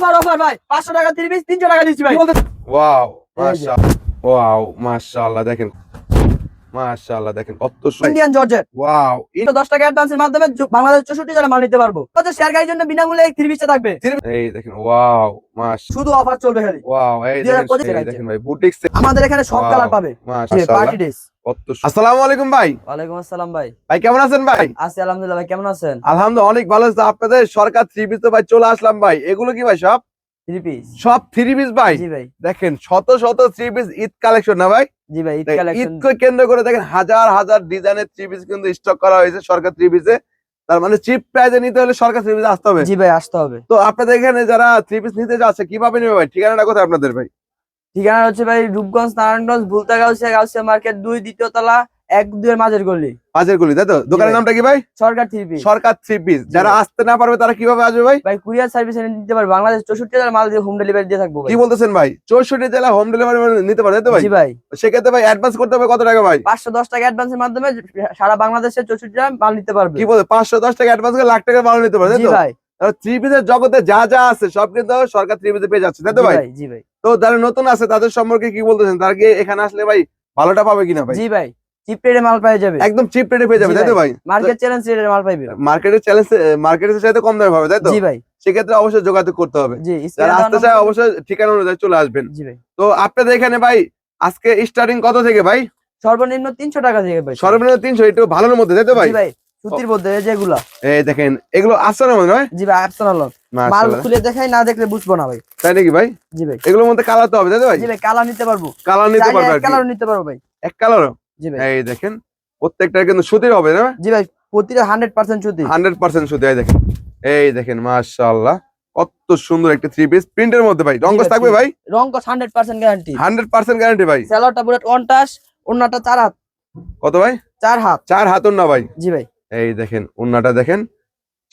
Offer offer ভাই। পাঁচশো টাকা থ্রি পিস তিনশো টাকা দিচ্ছি ভাই। ওয়াও। মাশাআল্লাহ ওয়াও মাশাআল্লাহ দেখেন। মাশাআল্লাহ দেখেন কত সুন্দর। ইন্ডিয়ান জর্জেট ওয়াও টাকা অ্যাডভান্সের মাধ্যমে বাংলাদেশ চৌষট্টি জেলা মাল নিতে পারব। শেয়ার গাড়ির জন্য বিনামূল্যে এই থ্রি থাকবে। এই দেখেন ওয়াও মাশ শুধু অফার চলবে খালি। ওয়াও এই দেখেন ভাই বুটিক্স আমাদের এখানে সব. কালার পাবে। মাশাআল্লাহ। পার্টি ড্রেস আসসালামু আলাইকুম ভাই। ওয়ালাইকুম আসসালাম ভাই। ভাই কেমন আছেন ভাই? আছি আলহামদুলিল্লাহ ভাই কেমন আছেন? আলহামদুলিল্লাহ অনেক ভালো আছে আপনাদের সরকার থ্রি পিস তো ভাই চলে আসলাম ভাই। এগুলো কি ভাই সব? সব থ্রি পিস ভাই। দেখেন শত শত থ্রি পিস ঈদ কালেকশন না ভাই? জি ভাই ঈদকে কেন্দ্র করে দেখেন হাজার হাজার ডিজাইনের থ্রি পিস কিন্তু স্টক করা হয়েছে সরকার থ্রি পিসে তার মানে চিপ প্রাইজে নিতে হলে সরকার থ্রি পিস আসতে হবে। জি ভাই আসতে হবে। তো আপনাদের এখানে যারা থ্রি পিস নিতে যাচ্ছে কীভাবে নেবে ভাই? ঠিকানাটা কোথায় আপনাদের ভাই? ঠিকানা হচ্ছে ভাই রূপগঞ্জ নারায়ণগঞ্জ ভুলতা গাউসিয়া গাউসিয়া মার্কেট দুই দ্বিতীয় তলা এক দুয়ের মাঝের গলি। পাঁচের গুলি তাই তো? দোকানের নামটা কি ভাই? Sarkar three piece. Sarkar three piece. যারা আসতে না পারবে তারা কীভাবে আসবে ভাই? ভাই কুরিয়ার সার্ভিস দিতে পারবে। বাংলাদেশ চৌষট্টি হাজার মাল দিয়ে হোম ডেলিভারি দিয়ে থাকব কি বলতেছেন ভাই? চৌষট্টি জেলা হোম ডেলিভারি নিতে পারে তো ভাই? জি ভাই। সেক্ষেত্রে ভাই অ্যাডভান্স করতে হবে কত টাকা ভাই? পাঁচশো দশ টাকা অ্যাডভান্সের মাধ্যমে সারা বাংলাদেশের চৌষট্টি জেলা মাল নিতে পারবে। কি বলতে পাঁচশো দশ টাকা অ্যাডভান্স করে লাখ টাকা ভালো নিতে পারে জি ভাই। থ্রি পিসের জগতে যা যা আছে সব কিন্তু সরকার থ্রি পিসে পেয়ে যাচ্ছে তাই তো ভাই? ভাই জি ভাই। তো যারা নতুন আছে তাদের সম্পর্কে কি বলতেছেন? তারা কি এখানে আসলে ভাই ভালোটা পাবে কিনা ভাই? জি ভাই। চিপ রেটে মাল পেয়ে যাবে। একদম চিপ রেটে পেয়ে যাবে জি তাই তো ভাই। মার্কেট চ্যালেঞ্জ রেটে মাল পাইবে। মার্কেটের চ্যালেঞ্জ মার্কেটের চাইতে কম দামে পাবে তাই তো? জি ভাই। সেক্ষেত্রে অবশ্যই যোগাযোগ করতে হবে। জি যারা আসতে চায় অবশ্যই ঠিকানা অনুযায়ী চলে আসবেন। জি ভাই। তো আপনাদের এখানে ভাই আজকে স্টার্টিং কত থেকে ভাই? সর্বনিম্ন তিনশো টাকা থেকে ভাই। সর্বনিম্ন একটু ভালোর মধ্যে তাই তো ভাই? জি ভাই সুতির মধ্যে এই যেগুলা এই দেখেন এগুলো মনে হয় জি ভাই অপশনাল মাল মাশাআল্লাহ। খুলে দেখাই না দেখলে বুঝব না ভাই। তাই নাকি ভাই? জি ভাই। এগুলোর মধ্যে কালার তো হবে তাই তো ভাই? জি ভাই কালার নিতে পারব। কালার নিতে পারবে। কালার নিতে পারব ভাই। এক ভাই এই দেখেন প্রত্যেকটা কিন্তু সুতির হবে না? জি ভাই প্রতিটা হান্ড্রেড পার্সেন্ট সুতি। হান্ড্রেড পার্সেন্ট সুতি এই দেখেন। এই দেখেন মাশাআল্লাহ কত সুন্দর একটা থ্রি পিস প্রিন্টের মধ্যে ভাই। রঙ্গস থাকবে ভাই? রং কস hundred percent guarantee hundred percent guarantee ভাই। স্যালোয়ারটা পুরো ওয়ান টাস অন্যটা চার হাত। কত ভাই? চার হাত। চার হাতুন না ভাই। জি ভাই। এই দেখেন উন্নাটা দেখেন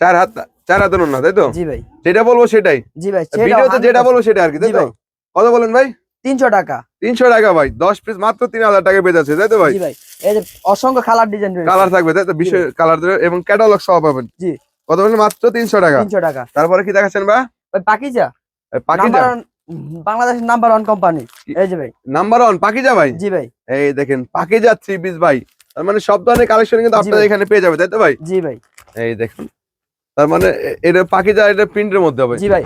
চার হাত চার হাতের উন্না তাই তো? জি ভাই। যেটা বলব সেটাই। জি ভাই ভিডিওতে যেটা বলব সেটা আর কি তাই তো। কত বলেন ভাই। তিনশো টাকা। তিনশো টাকা ভাই দশ পিস মাত্র তিন হাজার টাকা যাচ্ছে তাই তো ভাই? জি ভাই এই যে অসংখ্য কালার ডিজাইন কালার থাকবে তাই তো? বিষয় কালার এবং ক্যাটালগ সহ পাবেন। জি। কত বলেন মাত্র তিনশো টাকা। তিনশো টাকা। তারপরে কি দেখাচ্ছেন ভাই ভাই পাকিজা। পাকিজা? বাংলাদেশের নাম্বার ওয়ান কোম্পানি এই যে ভাই। নাম্বার ওয়ান পাকিজা ভাই? জি ভাই। এই দেখেন পাকিজা থ্রি পিস ভাই। তার মানে সব ধরনের কালেকশন কিন্তু আপনারা এখানে পেয়ে যাবে তাই তো ভাই? জি ভাই। এই দেখুন তার মানে এটা পাকিজা এটা প্রিন্টের মধ্যে হবে। জি ভাই।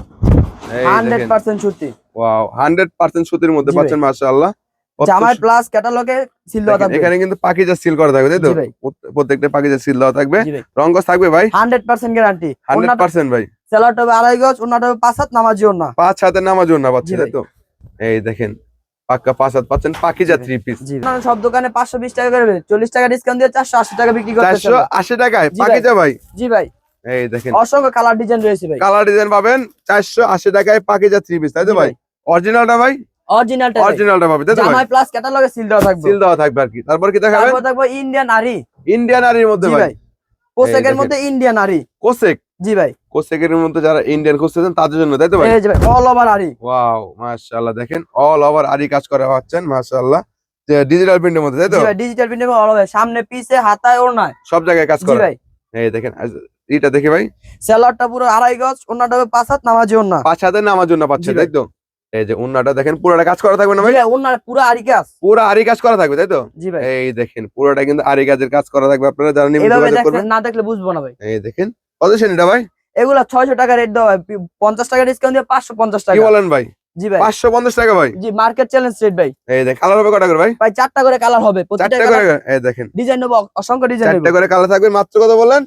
এই হান্ড্রেড দেখেন। পার্সেন্ট সুতি। ওয়াও হান্ড্রেড পার্সেন্ট সুতির মধ্যে পাচ্ছেন মাশাআল্লাহ। জামাই প্লাস ক্যাটালগে সিল দেওয়া থাকবে। এখানে কিন্তু পাকিজা সিল করা থাকবে তাই তো? ভাই। প্রত্যেকটা পাকিজা সিল দেওয়া থাকবে। রঙ্গস থাকবে ভাই? Hundred percent guarantee hundred percent ভাই। স্যালাডটা হবে আড়াই গজ পাঁচ হাত নামাজি না। পাঁচ নামাজ না তাই তো? এই দেখেন পাক্কা পাঁচ হাত পাচ্ছেন পাকিজা থ্রি পিস সব দোকানে পাঁচশো বিশ টাকা করে চল্লিশ টাকা ডিসকাউন্ট দিয়ে চারশো আশি টাকা বিক্রি করতেছে চারশো আশি টাকায় পাকিজা ভাই? জি ভাই। এই দেখেন। অসংখ্য কালার ডিজাইন রয়েছে ভাই। কালার ডিজাইন পাবেন চারশো আশি টাকায় পাকিজা থ্রি পিস তাই তো ভাই? অরিজিনালটা ভাই? অরিজিনালটা অরিজিনালটা পাবে তাই তো ভাই? প্লাস ক্যাটালগে সিল দেওয়া থাকবে। সিল দেওয়া থাকবে আর কি। তারপর কি দেখাবেন? তারপর থাকবে ইন্ডিয়ান আরি ইন্ডিয়ান আরির মধ্যে ভাই। দেখেন। মধ্যে ইন্ডিয়ান আরি কোসেক? জি ভাই। কোসেকের মধ্যে যারা ইন্ডিয়ান খুঁজতেছেন তাদের জন্য তাই তো ভাই? এই যে ভাই অল ওভার আরি ওয়াও মাশাআল্লাহ দেখেন অল ওভার আরি কাজ করা হচ্ছেন মাশাআল্লাহ। যে ডিজিটাল প্রিন্টের মধ্যে তাই তো? ডিজিটাল প্রিন্টে অল ওভার সামনে পিছে হাতায় ওড়নায়। সব জায়গায় কাজ জি করে। ভাই। এই দেখেন এইটা দেখি ভাই? স্যালাডটা পুরো আড়াই গজ হবে পাঁচ হাত নামাজি পাঁচ পাচ্ছে তাই তো এই যে উন্নাটা দেখেন পুরোটা কাজ করা থাকবে না ভাই? ভাই ওড়নার পুরো আরি কাজ। পুরো আরি কাজ করা থাকবে তাই তো জি ভাই। এই দেখেন পুরোটা কিন্তু আরি কাজের কাজ করা থাকবে আপনারা যারা নিয়মিত এইভাবে যোগাযোগ করবেন। না দেখলে বুঝব না ভাই। এই দেখেন কত শ্রেণীটা ভাই? এগুলা ছয়শো টাকা রেট হয় পি- পঞ্চাশ টাকা ডিসকাউন্ট দিয়ে পাঁচশো পঞ্চাশ কি টাকা বলেন ভাই? জি ভাই। পাঁচশো পঞ্চাশ টাকা ভাই? জি মার্কেট চ্যালেঞ্জ রেট ভাই। এই দেখ কালার হবে করে ভাই? ভাই চারটা করে কালার হবে করে এই দেখেন। ডিজাইন নেব অসংখ্য ডিজাইন চারটা করে কালার থাকবে মাত্র কত বললেন?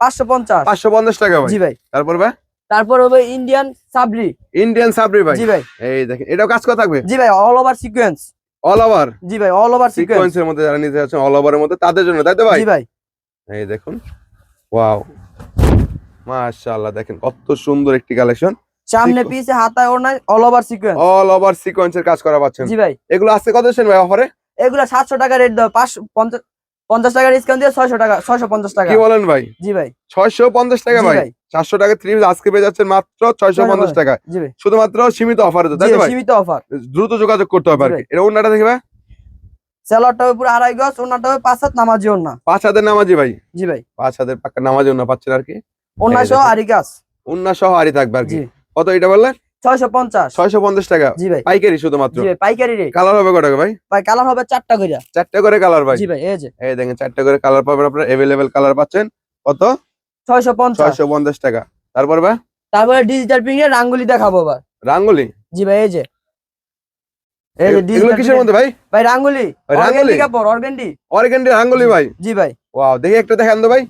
পাঁচশো পঞ্চাশ। পাঁচশো পঞ্চাশ টাকা ভাই। জি ভাই। তারপর ভাই? তারপর হবে ইন্ডিয়ান সাবরি ইন্ডিয়ান সাবরি ভাই। জি ভাই। এই দেখেন এটাও কাজ করা থাকবে? জি ভাই all over sequence all over জি ভাই অল ওভার সিকোয়েন্স সিকোয়েন্সের মধ্যে যারা নিতে যাচ্ছেন অল ওভারের মধ্যে তাদের জন্য তাই তো ভাই? জি ভাই। এই দেখুন। ওয়াও মাশাআল্লাহ দেখেন কত সুন্দর একটি কালেকশন সামনে পিছে হাতায় ওড়নায় all over sequence all over সিকোয়েন্সের কাজ করা পাচ্ছেন। জি ভাই। এগুলো আজকে কত দিচ্ছেন ভাই অফারে এগুলা সাতশো টাকা রেট দেওয়া পাঁচশো পঞ্চাশ পঞ্চাশ টাকা ডিসকাউন্ট দিয়ে ছয়শো টাকা ছয়শো পঞ্চাশ টাকা। কি বলেন ভাই? জি ভাই। ছয়শো পঞ্চাশ টাকা জি ভাই। ভাই। চারশো টাকা থ্রি আজকে পেয়ে যাচ্ছেন মাত্র ছয়শো পঞ্চাশ 650 টাকা শুধুমাত্র সীমিত অফারে তো তাই ভাই, ভাই? সীমিত অফার দ্রুত যোগাযোগ করতে হবে আর কি। ভাই। এটা দেখবে স্যালাডটা হবে পুরো আড়াই গজ ওড়নাটা হবে পাঁচ হাত নামাজি ওড়না। পাঁচ হাজার নামাজি ভাই। জি ভাই। পাঁচ হাজার পাক্কা নামাজি পাচ্ছেন আর কি। এই সহ। আরি কাজ উন্না সহ আরই থাকবে আর কি। কত এটা বললেন? ছয়শো পঞ্চাশ। ছয়শো পঞ্চাশ টাকা। জি ভাই। পাইকারি শুধুমাত্র? জি ভাই পাইকারি কালার হবে ভাই? ভাই কালার হবে করে করে কালার ভাই। জি ভাই এই যে। এই দেখেন করে কালার পাবেন আপনার। এভেলেবেল কালার পাচ্ছেন। কত? ছয়শো পঞ্চাশ। ছয়শো পঞ্চাশ টাকা। তারপর ভাই? তারপরে ডিজিটাল প্রিন্টের রাঙ্গুলি দেখাবো আবার। রাঙ্গুলি? জি ভাই এই যে। এই যে এগুলো কিসের মধ্যে ভাই? ভাই রাঙ্গুলি। ভাই, রাঙ্গুলি? কাপড় অর্গেন্ডি অর্গেন্ডি রাঙ্গুলি ভাই? জি ভাই। ওয়াও দেখি একটা দেখান তো ভাই।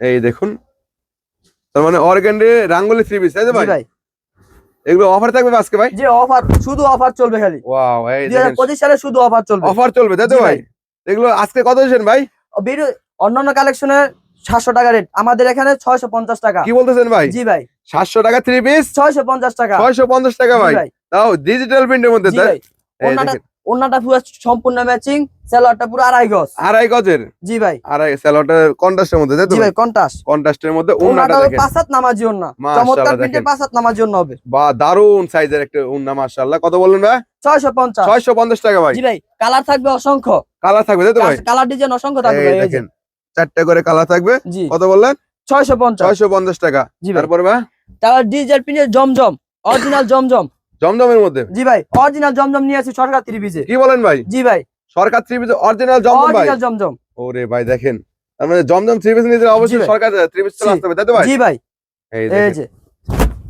এই দেখুন। তার মানে অর্গেন্ডি রাঙ্গুলি থ্রি পিস তাই তো ভাই। এগুলো অফার থাকবে আজকে ভাই? যে অফার শুধু অফার চলবে খালি। ওয়াও এই দুই হাজার পঁচিশ সালে শুধু অফার চলবে। অফার চলবে তাই তো ভাই? এগুলো আজকে কত দিয়েছেন ভাই? বিরু অন্যান্য কালেকশনের সাতশো টাকা রেট আমাদের এখানে ছয়শো পঞ্চাশ টাকা। কি বলতেছেন ভাই? জি ভাই। সাতশো টাকা থ্রি পিস ছয়শো পঞ্চাশ টাকা। ছয়শো পঞ্চাশ টাকা ভাই। তাও ডিজিটাল প্রিন্টের মধ্যে তাই? ওনাটা পুরো সম্পূর্ণ ম্যাচিং সেলোয়ারটা পুরো আড়াই গজ। আড়াই গজের? জি ভাই। আড়াই স্যালোটার কন্ট্রাস্টের মধ্যে তাই তো জি ভাই? কন্টাস কন্ট্রাস্টের মধ্যে ওনাটা দেখেন। পাঁচাত নামাজি ওন্না চমৎকার প্রিন্টের দেখেন। পাঁচাত নামাজি ওন্না হবে। বা দারুণ সাইজের একটা উন্না মাশাআল্লাহ। কত বললেন ভাই? ছয়শো পঞ্চাশ। ছয়শো পঞ্চাশ টাকা ভাই। জি ভাই কালার থাকবে অসংখ্য। কালার থাকবে তাই তো ভাই? কালার ডিজাইন অসংখ্য থাকবে ভাই, দেখেন চারটে করে কালার থাকবে। জি। কত বললেন? ছয়শো পঞ্চাশ। ছয়শো পঞ্চাশ টাকা। জি ভাই। তারপরে ভাই? তারপর ডিজিটাল প্রিন্টের জমজম অরিজিনাল জমজম। জমজমের মধ্যে? জি ভাই অরিজিনাল জমজম নিয়ে আসি সরকার থ্রি পিসে কি বলেন ভাই? জি ভাই। সরকার থ্রি পিস অরিজিনাল জমজম ভাই? অরিজিনাল জমজম। ওরে ভাই দেখেন। তার মানে জমজম থ্রি পিস নিতে অবশ্যই সরকার থ্রি পিস চলে। আসতে হবে তাই তো ভাই? জি ভাই। এই যে।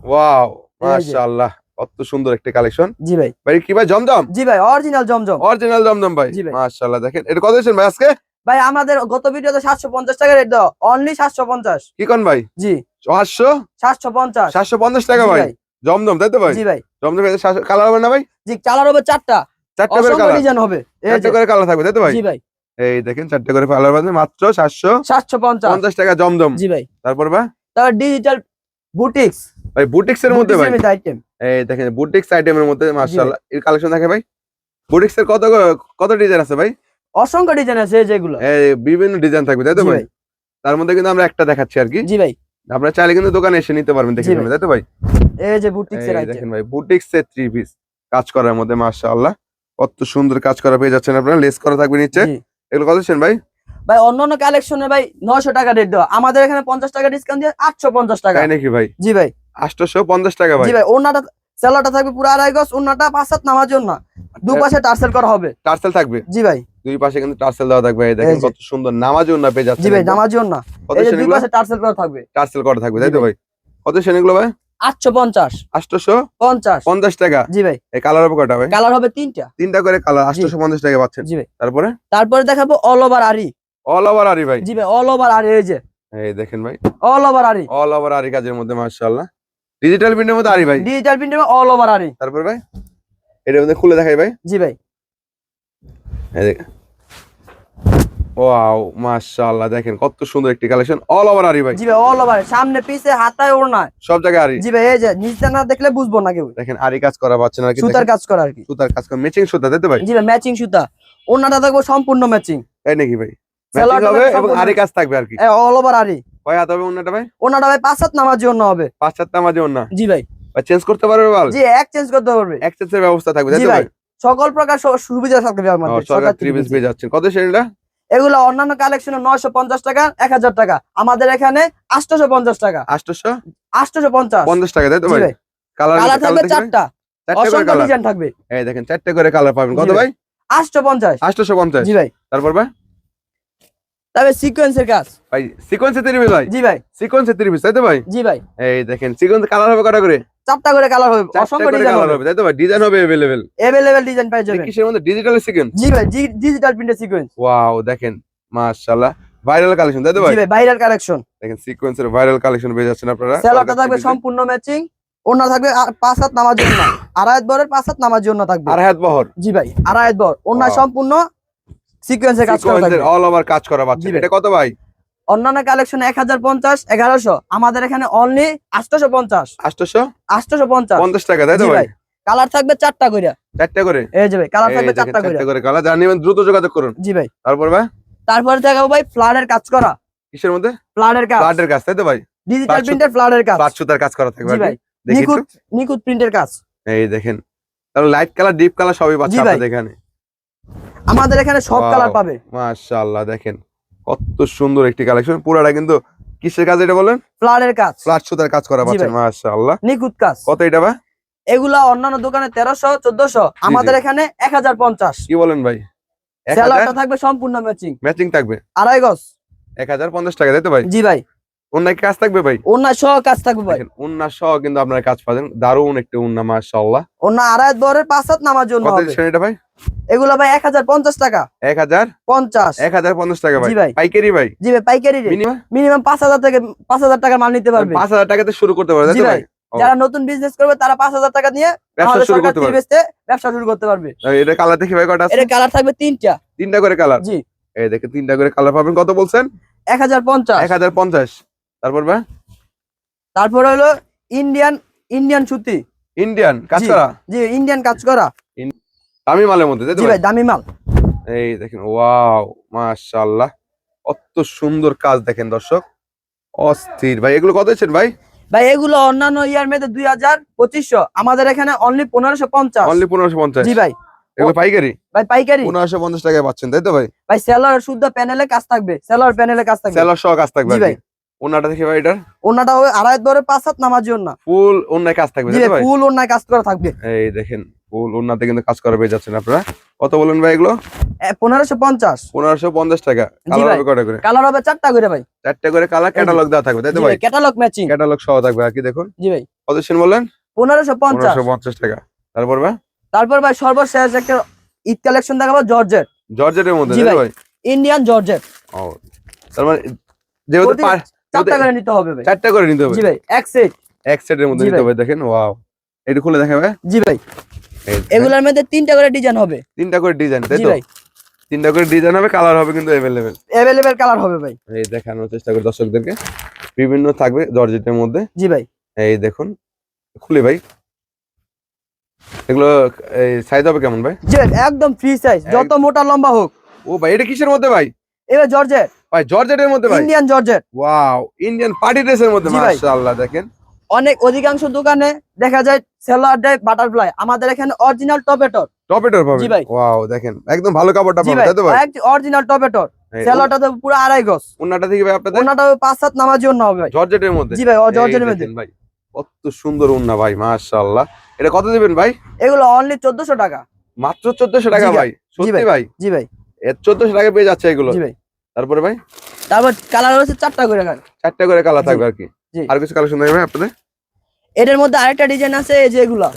ওয়াও মাশাআল্লাহ কত সুন্দর একটা কালেকশন। জি ভাই। ভাই কি ভাই জমজম? জি ভাই অরিজিনাল জমজম। অরিজিনাল জমজম ভাই। মাশাআল্লাহ দেখেন এটা কত দিয়েছেন ভাই আজকে? ভাই আমাদের গত ভিডিওতে সাতশো পঞ্চাশ টাকা রেট দাও। অনলি সাতশো পঞ্চাশ। কি কোন ভাই? জি। পাঁচশো? সাতশো পঞ্চাশ। সাতশো পঞ্চাশ টাকা ভাই। জমজম তাই তো ভাই? জি ভাই। জমজম কালার হবে না ভাই? জি কালার হবে চারটা। চারটা করে কালার। ডিজাইন হবে। যে করে কালার থাকবে তাই তো ভাই? জি ভাই। এই দেখেন চারটে করে কালার পাবেন মাত্র সাতশো সাতশো পঞ্চাশ। পঞ্চাশ টাকা জমজম। জি ভাই। তারপর বা? তারপর ডিজিটাল বুটিক্স ভাই বুটিক্স এর মধ্যে ভাই? আইটেম এই দেখেন বুটিক্স আইটেমের মধ্যে মাশাআল্লাহ। এর কালেকশন থাকে ভাই। বুটিক্স এর কত কত ডিজাইন আছে ভাই? অসংখ্য ডিজাইন আছে এই যেগুলো। এই বিভিন্ন ডিজাইন থাকবে তাই তো ভাই। তার মধ্যে কিন্তু আমরা একটা দেখাচ্ছি আর কি। জি ভাই। আপনারা চাইলে কিন্তু দোকানে এসে নিতে পারবেন দেখে শুনে, তাই তো ভাই? এই যে বুটিক্স এর দেখেন ভাই বুটিক্স এর থ্রি পিস কাজ করার মধ্যে মাশাআল্লাহ। কত সুন্দর কাজ করা পেয়ে যাচ্ছেন আপনারা লেস করা থাকবে নিচে। এগুলো কত দিচ্ছেন ভাই? ভাই অন্যান্য কালেকশনে ভাই নয়শো টাকা রেট দেওয়া। আমাদের এখানে পঞ্চাশ টাকা ডিসকাউন্ট দিয়ে আটশো পঞ্চাশ টাকা। তাই নাকি ভাই? জি ভাই। আটশোশো পঞ্চাশ টাকা ভাই। জি ভাই ওনাটা সেলারটা থাকবে পুরো আড়াই গজ ওনাটা পাঁচ সাত নামার জন্য দুপাশে টার্সেল করা হবে। টার্সেল থাকবে? জি ভাই। দুই পাশে কিন্তু টার্সেল দেওয়া থাকবে। এই দেখেন কত সুন্দর নামাজ না পেয়ে যাচ্ছে জি ভাই জন্য কত এই যে দুই পাশে টার্সেল করা থাকবে। টার্সেল করা থাকবে তাই তো ভাই। কত শ্রেণীগুলো ভাই? আটশো পঞ্চাশ। আটশোশো? পঞ্চাশ। পঞ্চাশ টাকা? জি ভাই। এই কালার হবে কটা ভাই? কালার হবে তিনটা। তিনটা করে কালার আটশোশো পঞ্চাশ টাকা পাচ্ছেন। জি ভাই। তারপরে? তারপরে দেখাবো অল ওভার আরি। অল ওভার আরি ভাই। জি ভাই অল ওভার আরি এই যে। এই দেখেন ভাই। অল ওভার আরি। অল ওভার আরি কাজের মধ্যে মাশাআল্লাহ। ডিজিটাল প্রিন্টের মধ্যে আরি ভাই? ডিজিটাল প্রিন্টের অল ওভার আরি। তারপর ভাই? এটার মধ্যে খুলে দেখাই ভাই। জি ভাই। ওয়াও মাশাআল্লাহ দেখেন কত সুন্দর একটি কালেকশন অল ওভার আরি ভাই। জি ভাই অল ওভার সামনে পিছে হাতায় ওড়না সব জায়গায় আরি জি ভাই এই যে নিচটা না দেখলে বুঝব না কেউ। দেখেন আরি কাজ করা পাচ্ছেন আর কি সুতার কাজ করা আর কি। সুতার কাজ করা ম্যাচিং সুতা তাই তো ভাই? জি ভাই ম্যাচিং সুতা। ওড়নাটা থাকবে সম্পূর্ণ ম্যাচিং তাই নাকি ভাই? ম্যাচিং হবে এবং আরি কাজ থাকবে আর কি। অল ওভার আরি কয় হাত হবে অন্যটা ভাই? ওনাটা ভাই পাঁচ সাত নামার জন্য হবে। পাঁচ চারটা মাঝে অন্য জি ভাই। ভাই চেঞ্জ করতে পারবে বাল? জি এক্সচেঞ্জ করতে পারবে। এক্সচেঞ্জের ব্যবস্থা থাকবে তাই জি তো ভাই। ভাই? সকল প্রকার সুবিধা থাকবে আমাদের সরকার। পেয়ে যাচ্ছেন। কত শ্রেণীটা এগুলো অন্যান্য কালেকশনে নয়শো পঞ্চাশ টাকা এক হাজার টাকা। আমাদের এখানে আটশোশো পঞ্চাশ টাকা। আটশোশো? আটশোশো পঞ্চাশ। পঞ্চাশ টাকা তাই তো ভাই? কালার থাকবে চারটা। অসংখ্য ডিজাইন থাকবে। এই দেখেন চারটে করে কালার পাবেন। কত ভাই। আটশো পঞ্চাশ আটশোশো পঞ্চাশ জি ভাই। তারপর ভাই? তবে সিকোয়েন্সের কাজ। ভাই ভাই। জি ভাই। তাই তো ভাই? জি ভাই। এই দেখেন সিকোয়েন্স কালার হবে কটা করে? চারটা করে কালার হবে চারটে অসংখ্য করে ডিজাইন কালার হবে হবে তাই তো ভাই ডিজাইন হবে अवेलेबल এভেলেবেল ডিজাইন পাই যাবেন কিসের মধ্যে ডিজিটাল সিকোয়েন্স জি ভাই ডিজিটাল প্রিন্টের সিকোয়েন্স ওয়াও দেখেন মাশাআল্লাহ ভাইরাল কালেকশন তাই তো ভাই জি ভাই ভাইরাল কালেকশন দেখেন সিকোয়েন্সের ভাইরাল কালেকশন পেয়ে যাচ্ছেন আপনারা সেলারটা থাকবে সম্পূর্ণ ম্যাচিং ওনা থাকবে আ- পাঁচ হাত নামার জন্য আড়াই বরের পাঁচ হাত নামার জন্য থাকবে আর হাত বহর জি ভাই আড়াই বর ওনা Wow. সম্পূর্ণ সিকোয়েন্সের কাজ করা থাকবে অল ওভার কাজ করা পাচ্ছেন জি ভাই। এটা কত ভাই অন্যান্য কালেকশন এক হাজার পঞ্চাশ এগারোশো। আমাদের এখানে অনলি আটশোশো পঞ্চাশ। আটশোশো? আটশোশো পঞ্চাশ। পঞ্চাশ টাকা তাই তো ভাই? কালার থাকবে চারটা করে। চারটে করে? এই যে ভাই কালার থাকবে চারটা করে। কালার নেবেন দ্রুত যোগাযোগ করুন। জি ভাই। তারপর ভাই? তারপরে দেখাবো ভাই ফ্লাডের কাজ করা। কিসের মধ্যে? ফ্লাডের কাজ। ফ্লাডের কাজ তাই তো ভাই? ডিজিটাল প্রিন্টের ফ্লাডের কাজ। পাঁচ সুতার কাজ করা থাকবে। ভাই একটু। নিখুঁত নিখুঁত প্রিন্টের কাজ। এই দেখেন। তাহলে লাইট কালার ডিপ কালার সবই পাচ্ছে জি ভাই। আপনাদের এখানে। আমাদের এখানে সব কালার পাবে। মাশাআল্লাহ দেখেন। কত সুন্দর একটি কালেকশন পুরাটা কিন্তু কিসের কাজ এটা বলেন? ফ্লারের কাজ। ফ্লাট সুতার কাজ করা পাচ্ছেন মাশাআল্লাহ। নিখুঁত কাজ। কত এটা ভাই? এগুলা অন্যান্য দোকানে তেরোশো চোদ্দশো। আমাদের এখানে এক হাজার পঞ্চাশ। কি বলেন ভাই? স্যালাডটা থাকবে সম্পূর্ণ ম্যাচিং ম্যাচিং থাকবে? আড়াই গজ। এক হাজার পঞ্চাশ টাকা তাই তো ভাই? জি ভাই। অন্য কাজ থাকবে ভাই? অন্য সহ কাজ থাকবে ভাই। দেখেন সহ কিন্তু আপনারা কাজ পাবেন। দারুণ একটা উন্না মাশাআল্লাহ। অন্য আড়াই বরের পাঁচ হাত নামার জন্য কত এটা ভাই? এগুলা ভাই এক হাজার পঞ্চাশ টাকা। এক হাজার? পঞ্চাশ। এক হাজার পঞ্চাশ টাকা ভাই। ভাই। পাইকারি ভাই? জি ভাই পাইকারি মিনিমাম? পাঁচ হাজার থেকে পাঁচ হাজার টাকার মাল নিতে পারবে। পাঁচ হাজার টাকাতে শুরু করতে পারবে জি। ভাই। যারা নতুন বিজনেস করবে তারা পাঁচ হাজার টাকা নিয়ে ব্যবসা শুরু করতে পারবে। ব্যবসা শুরু করতে পারবে। এটা কালার দেখি ভাই কটা এটা কালার থাকবে তিনটা। তিনটা করে কালার জি। এই দেখে তিনটা করে কালার পাবেন কত বলছেন? এক হাজার পঞ্চাশ। এক হাজার পঞ্চাশ। তারপর ভাই? তারপর হলো ইন্ডিয়ান ইন্ডিয়ান সুতি। ইন্ডিয়ান কাজ করা? জি ইন্ডিয়ান কাজ করা। দামি মালের মধ্যে তাই তো জি ভাই দামি মাল। এই দেখেন ওয়াও মাশাআল্লাহ। কত সুন্দর কাজ দেখেন দর্শক। অস্থির। ভাই এগুলো কত দিচ্ছেন ভাই? ভাই এগুলো অন্যান্য ইয়ার মেয়েতে দুই হাজার পঁচিশশো। আমাদের এখানে অনলি পনেরোশো পঞ্চাশ। অনলি পনেরোশো পঞ্চাশ। জি ভাই। এগুলো পাইকারি? ভাই পাইকারি। পনেরোশো পঞ্চাশ টাকায় পাচ্ছেন তাই তো ভাই? ভাই সেলার শুদ্ধ প্যানেলে কাজ থাকবে। সেলার প্যানেলে কাজ থাকবে। সেলার সহ কাজ থাকবে জি ভাই। ওনাটা দেখি ভাই এটার? ওনাটা ওই আড়াই ধরে পাঁচ হাত নামার জন্য ফুল অন্যায় কাজ থাকবে জি তাই ভাই ভাই? ফুল ওনায় কাজ করা থাকবে। এই দেখেন ফুল ওনাতে কিন্তু কাজ করা পেয়ে যাচ্ছেন আপনারা। কত বলেন ভাই এগুলো? পনেরোশো পঞ্চাশ। পনেরোশো পঞ্চাশ টাকা। কালার। হবে কটা করে? কালার হবে চারটা করে ভাই। চারটে করে কালার ক্যাটালগ দেওয়া থাকবে তাই তো ভাই? ক্যাটালগ ম্যাচিং ক্যাটালগ সহ থাকবে আর কি দেখুন। জি ভাই। কত সেন বললেন পনেরোশো পঞ্চাশ। পঞ্চাশ টাকা। তারপর ভাই? তারপর ভাই সর্বশেষ একটা ঈদ কালেকশন দেখাবো জর্জেট জর্জেটের মধ্যে জি ভাই। ইন্ডিয়ান জর্জেট ও তার মানে যেহেতু চারটা করে নিতে হবে ভাই। চারটা করে নিতে হবে। জি ভাই এক সেট এক সেটের মধ্যে নিতে হবে দেখেন ওয়াও এটা খুলে দেখাবে জি ভাই। এগুলোর মধ্যে তিনটা করে ডিজাইন হবে। তিনটা করে ডিজাইন তাই তো? তিনটা করে ডিজাইন হবে কালার হবে কিন্তু অ্যাভেলেবেল অ্যাভেলেবেল কালার হবে ভাই। এই দেখানোর চেষ্টা করি দর্শকদেরকে। বিভিন্ন থাকবে জর্জেটের মধ্যে। জি ভাই। এই দেখুন খুলি ভাই। এগুলো এই সাইজ হবে কেমন ভাই? জি একদম ফ্রি সাইজ যত মোটা লম্বা হোক। ও ভাই এটা কিসের মধ্যে ভাই? এবার জর্জেট। ভাই জর্জেটের মধ্যে ভাই? Indian georgette. Wow Indian party ড্রেসের মধ্যে। মাশাআল্লাহ দেখেন। অনেক অধিকাংশ দোকানে দেখা যায় সেলার ডে বাটারফ্লাই। আমাদের এখানে অরিজিনাল টপেটর টপেটর পাবে জি ভাই। ওয়াও দেখেন একদম ভালো কাপড়টা জি পাবে ভাই তাই তো ভাই? অরিজিনাল টপেটর সেলারটা তো পুরো আড়াই গজ। ওনাটা থেকে ভাই আপনাদের? ওনাটা পাঁচ সাত নামার জন্য হবে ভাই। জর্জেটের মধ্যে? জি ভাই জর্জেটের মধ্যে। ভাই কত সুন্দর উন্না ভাই মাশাআল্লাহ। এটা কত দিবেন ভাই? এগুলো অনলি চোদ্দশো টাকা। মাত্র চোদ্দশো টাকা ভাই। সত্যি ভাই। জি ভাই। চোদ্দশো টাকা পেয়ে যাচ্ছে এগুলো। জি ভাই। তারপরে ভাই? তারপর কালার হচ্ছে চারটা করে কালার চারটা করে কালার থাকবে আর কি। আর কিছু কালেকশন থাকবে আপনাদের? এটার মধ্যে আরেকটা ডিজাইন আছে এই যে এগুলা।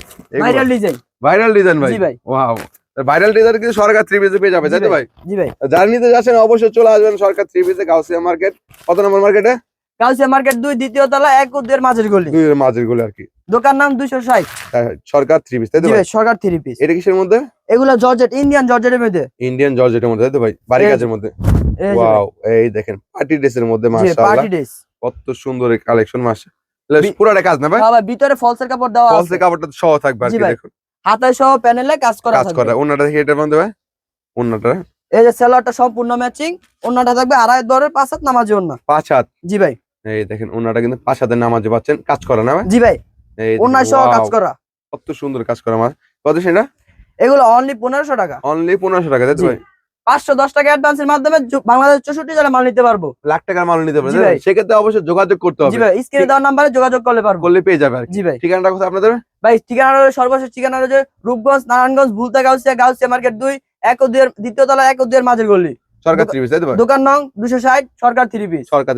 ভাইরাল ডিজাইন ভাইরাল ডিজাইন ভাই। জি ভাই। ওয়াও ভাইরাল ডিজাইন কিন্তু সরকার থ্রি পিসে পেয়ে যাবে জি তাই তো ভাই। জি ভাই। যারা নিতে যাচ্ছেন অবশ্যই চলে আসবেন সরকার থ্রি পিসে গাউসিয়া মার্কেট কত নম্বর মার্কেটে কালসিয়া মার্কেট দুই দ্বিতীয় তলা এক ও দুয়ের মাঝের গলি। দুই মাঝেরগুলো আর কি। দোকান নাম দুইশো ষাট। হ্যাঁ, সরকার থ্রি পিস তাই তো ভাই? সরকার থ্রি পিস এটা কিসের মধ্যে? এগুলো জর্জেট ইন্ডিয়ান জর্জেটের মধ্যে। ইন্ডিয়ান জর্জেটের মধ্যে তাই তো ভাই? বাড়ি কাজের মধ্যে। ওয়াও এই দেখেন পার্টি ড্রেসের মধ্যে মাশাআল্লাহ। পার্টি ড্রেস কত সুন্দর কালেকশন মাস। পুরাটা কাজ না ভাই? ভিতরে ফলসের কাপড় দেওয়া ফলসে আছে। কাপড়টা সহ থাকবে আর কি দেখুন। হাতে সহ প্যানেলে কাজ করা কাজ করা। ওনাটা দেখি এটার মধ্যে ভাই। ওনাটা এই যে সেলারটা সম্পূর্ণ ম্যাচিং অন্যটা থাকবে আড়াই দরের পাঁচ হাত নামাজি অন্য পাঁচ হাত। জি ভাই। এই দেখেন ওনাটা কিন্তু পাঁচ হাতের নামাজে পাচ্ছেন। কাজ করা না ভাই? জি ভাই। অন্য সহ কাজ করা। কত সুন্দর কাজ করা মাছ কত সেটা? এগুলো অনলি পনেরোশো টাকা। অনলি পনেরোশো টাকা তাই ভাই? পাঁচশো দশ টাকা অ্যাডভান্সের মাধ্যমে বাংলাদেশ চৌষট্টি জেলা মাল নিতে পারব। লাখ টাকার মাল নিতে পারে জি তাই তো? ভাই। সেক্ষেত্রে অবশ্যই যোগাযোগ করতে জি হবে ভাই স্ক্রিনে দেওয়ার নাম্বারে যোগাযোগ করলে পারব। করলে পেয়ে যাবে জি ভাই। ঠিকানাটা কোথায় আপনাদের? ভাই ঠিকানা সর্বশেষ ঠিকানা রয়েছে রূপগঞ্জ নারায়ণগঞ্জ ভুলতা গাউসিয়া গাউসিয়া মার্কেট দুই এক ও দুই দ্বিতীয় তলা এক ও দুইয়ের মাঝের গলি। সরকার থ্রি পিস দোকান নং দুশো ষাট সরকার থ্রি পিস। সরকার